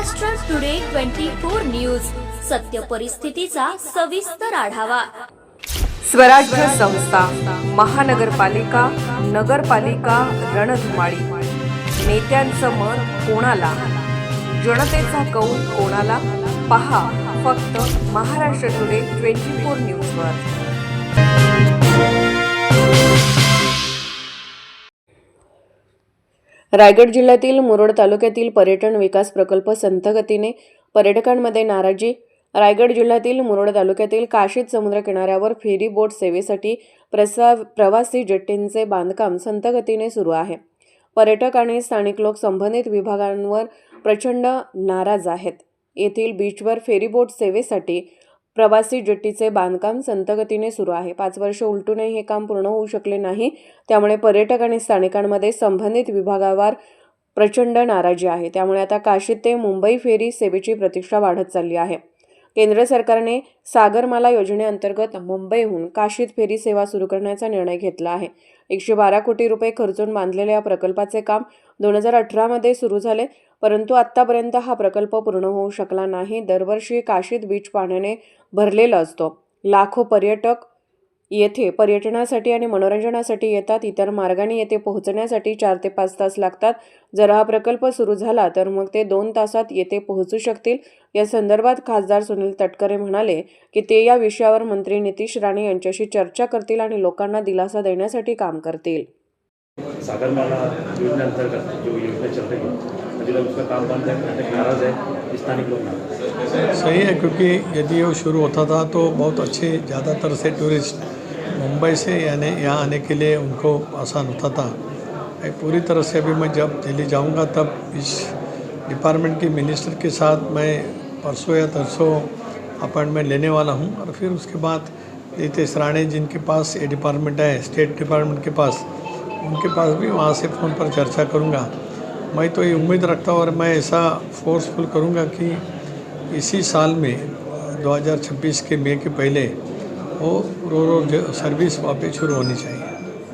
Maharashtra today twenty four news सत्य परिस्थितीचा सविस्तर आढावा. स्वराज्य संस्था महानगरपालिका नगरपालिका रणधुमाळी. नेत्यांचं मत कोणाला? जनतेचा कौल कोणाला? पहा फक्त महाराष्ट्र टुडे ट्वेंटी फोर न्यूजवर रायगड जिल्ह्यातील मुरुड तालुक्यातील पर्यटन विकास प्रकल्प संथगतीने पर्यटकांमध्ये नाराजी. रायगड जिल्ह्यातील मुरुड तालुक्यातील काशीत समुद्र किनाऱ्यावर फेरी बोट सेवेसाठी प्रसा प्रवासी जेट्टींचे बांधकाम संथगतीने सुरू आहे. पर्यटक आणि स्थानिक लोक संबंधित विभागांवर प्रचंड नाराज आहेत. येथील बीचवर फेरीबोट सेवेसाठी प्रवासी जेट्टीचे बांधकाम संतगतीने सुरू आहे. पाच वर्ष उलटूनही हे काम पूर्ण होऊ शकले नाही. त्यामुळे पर्यटक आणि स्थानिकांमध्ये संबंधित विभागावर प्रचंड नाराजी आहे. त्यामुळे आता काशी ते मुंबई फेरी सेवेची प्रतीक्षा वाढत चालली आहे. केंद्र सरकारने सागरमाला योजनेअंतर्गत मुंबईहून काशीद फेरी सेवा सुरू करण्याचा निर्णय घेतला आहे. एकशे बारा कोटी रुपये खर्चून बांधलेल्या या प्रकल्पाचे काम दोन हजार अठरामध्ये सुरू झाले परंतु आत्तापर्यंत हा प्रकल्प पूर्ण होऊ शकला नाही. दरवर्षी काशीद बीच पाण्याने भरलेला असतो. लाखो पर्यटक येथे पर्यटनासाठी आणि मनोरंजनासाठी येतात. इतर मार्गाने येथे पोहोचण्यासाठी चार ते पाच तास लागतात. जर हा प्रकल्प सुरू झाला तर मग ते दोन तासात येथे पोहोचू शकतील. या संदर्भात खासदार सुनील तटकरे म्हणाले की ते या विषयावर मंत्री नितीश राणे यांच्याशी चर्चा करतील आणि लोकांना दिलासा देण्यासाठी काम करतील. सागरमाला योजना अंतर्गत जो योजना चल रही है तक उसका काम बंद है पर्यटक नाराज़ है लोग नाराज़ सही है, क्योंकि यदि वो शुरू होता था तो बहुत अच्छे, ज़्यादातर से टूरिस्ट मुंबई से यानी यहाँ आने के लिए उनको आसान होता था। पूरी तरह से अभी मैं जब दिल्ली जाऊँगा, तब इस डिपार्टमेंट के मिनिस्टर के साथ मैं परसों या तरसों अपॉइंटमेंट लेने वाला हूँ और फिर उसके बाद नितेश राणे जिनके पास ये डिपार्टमेंट है, स्टेट डिपार्टमेंट के पास उनके पास भी वहाँ से फ़ोन पर चर्चा करूँगा। मैं तो ये उम्मीद रखता हूँ और मैं ऐसा फोर्सफुल करूँगा कि इसी साल में 2026 के मई के पहले, वो रो रो सर्विस वापस शुरू होनी चाहिए।